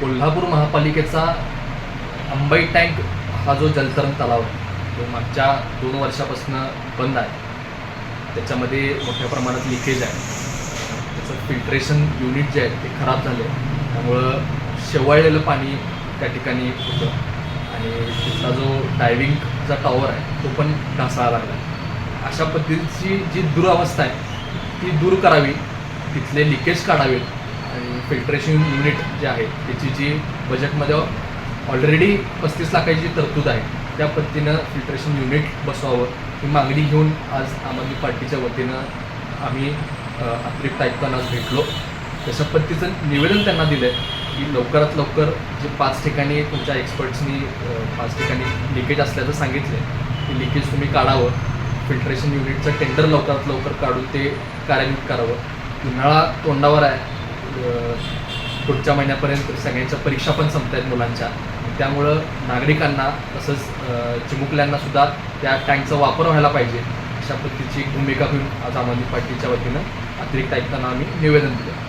कोल्हापूर महापालिकेचा अंबाई टँक हा जो जलतरण तलाव आहे तो मागच्या दोन वर्षापासून बंद आहे त्याच्यामध्ये मोठ्या प्रमाणात लिकेज आहे. त्याचं फिल्ट्रेशन युनिट जे आहे ते खराब झाले. त्यामुळं शेवाळलेलं पाणी त्या ठिकाणी होतं. आणि तिथला जो डायव्हिंगचा टॉवर आहे तो पण ढासाळा लागला. अशा पद्धतीची जी दुरावस्था आहे ती दूर करावी तिथले लिकेज काढावेत आणि फिल्ट्रेशन युनिट जे आहे त्याची जी बजेटमध्ये ऑलरेडी पस्तीस लाखाची तरतूद आहे त्या पद्धतीनं फिल्ट्रेशन युनिट बसवावं. ही मागणी घेऊन आज आम आदमी पार्टीच्या वतीनं आम्ही अतिरिक्त आयुक्तांना भेटलो. तशा पद्धतीचं निवेदन त्यांना दिलं आहे की लवकरात लवकर जे पाच ठिकाणी तुमच्या एक्सपर्ट्सनी पाच ठिकाणी लिकेज असल्याचं सांगितलं आहे ते लिकेज तुम्ही काढावं. फिल्ट्रेशन युनिटचं टेंडर लवकरात लवकर काढून ते कार्यान्वित करावं. उन्हाळा तोंडावर आहे. पुढच्या महिन्यापर्यंत सगळ्यांच्या परीक्षा पण संपत आहेत मुलांच्या. त्यामुळं नागरिकांना तसंच चिमुकल्यांना सुद्धा त्या टँकचा वापर व्हायला पाहिजे. अशा पद्धतीची भूमिका घेऊन आज आम आदमी पार्टीच्या वतीनं अतिरिक्त आयुक्तांना आम्ही निवेदन दिलं.